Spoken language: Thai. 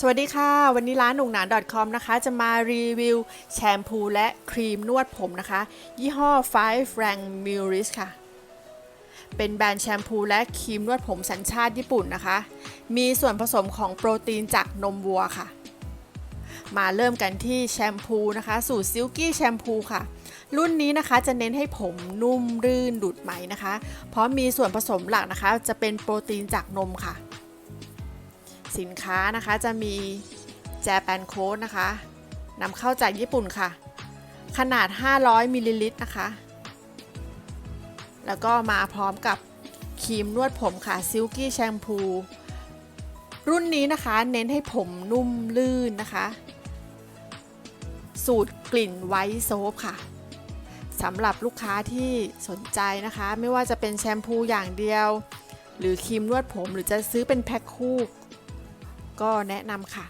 สวัสดีค่ะ วันนี้ร้านหนุ่งหนาน .com นะคะ จะมารีวิวแชมพูและครีมนวดผมนะคะ ยี่ห้อ Five Frank m u r i s ค่ะ เป็นแบรนด์แชมพูและครีมนวดผมสัญชาติญี่ปุ่นนะคะ มีส่วนผสมของโปรตีนจากนมวัวค่ะ มาเริ่มกันที่แชมพูนะคะ สูตรซิลกี้แชมพูค่ะ รุ่นนี้นะคะจะเน้นให้ผมนุ่มรื่นดูดไหมนะคะ เพราะมีส่วนผสมหลักนะคะ จะเป็นโปรตีนจากนมค่ะ สินค้านะคะจะมีแจแปนโค้ดนะคะนำเข้าจากญี่ปุ่นค่ะ ขนาด 500มิลลิลิตรนะคะ แล้วก็มาพร้อมกับครีมนวดผมค่ะซิลกี้แชมพู รุ่นนี้นะคะเน้นให้ผมนุ่มลื่นนะคะ สูตรกลิ่นไวท์โซฟค่ะสำหรับลูกค้าที่สนใจนะคะ ไม่ว่าจะเป็นแชมพูอย่างเดียว หรือครีมนวดผมหรือจะซื้อเป็นแพ็คคู่ ก็แนะนำค่ะ